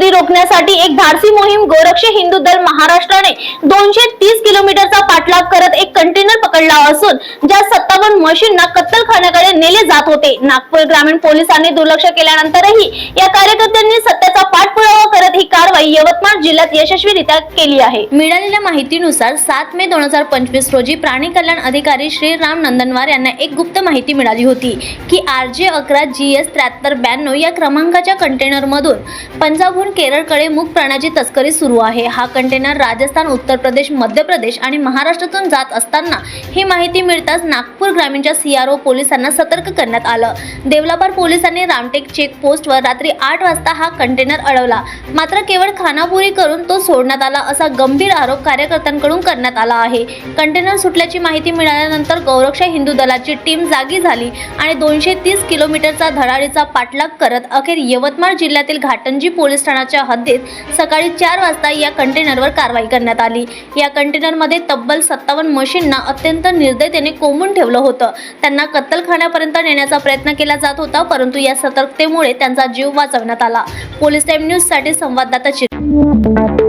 रोखण्यासाठी एक धाडसी मोहीम गोरक्ष हिंदू दल महाराष्ट्राने दोनशे तीस किलोमीटरचा पाठलाग करत एक कंटेनर पकडला असून ज्या सत्तावन्न मशीनना कत्तलखान्याकडे नेले जात होते. नागपूर ग्रामीण पोलिसांनी दुर्लक्ष केल्यानंतरही या कार्यकर्त्यांनी सत्याचा पाठपुरावा यवतमाळ जिल्ह्यात यशस्वीरित्या केली आहे. मिळालेल्या माहितीनुसार सात मे दोन हजार पंचवीस रोजी प्राणी कल्याण अधिकारी श्रीराम नंदनवार यांना एक गुप्त माहिती मिळाली होती की आर जे अकरा जी एस त्र्याहत्तर ब्याण्णव या क्रमांकाच्या कंटेनरमधून पंजाबहून केरळकडे मूक प्राण्याची तस्करी सुरू आहे. हा कंटेनर राजस्थान उत्तर प्रदेश मध्य प्रदेश आणि महाराष्ट्रातून जात असताना ही माहिती मिळताच नागपूर ग्रामीणच्या सीआरओ पोलिसांना सतर्क करण्यात आलं. देवलाबार पोलिसांनी रामटेक चेक पोस्टवर रात्री आठ वाजता हा कंटेनर अडवला. मात्र केवळ खानापुरी करून तो सोडण्यात आला असा गंभीर आरोप कार्यकर्त्यांकडून करण्यात आला आहे. कंटेनर सुटल्याची माहिती मिळाल्यानंतर गौरक्षा हिंदू दलाची टीम जागी झाली आणि दोनशे तीस किलोमीटरचा धडाडीचा पाठलाग करत अखेर यवतमाळ जिल्ह्यातील घाटंजी पोलीस ठाण्याच्या हद्दीत सकाळी चार वाजता या कंटेनरवर कारवाई करण्यात आली. या कंटेनरमध्ये तब्बल सत्तावन्न मशीनना अत्यंत निर्दयतेने कोंबून ठेवलं होतं. त्यांना कत्तलखान्यापर्यंत नेण्याचा प्रयत्न केला जात होता परंतु या सतर्कतेमुळे त्यांचा जीव वाचवण्यात आला. पोलीस टाईम न्यूजसाठी संवाददाता Thank you.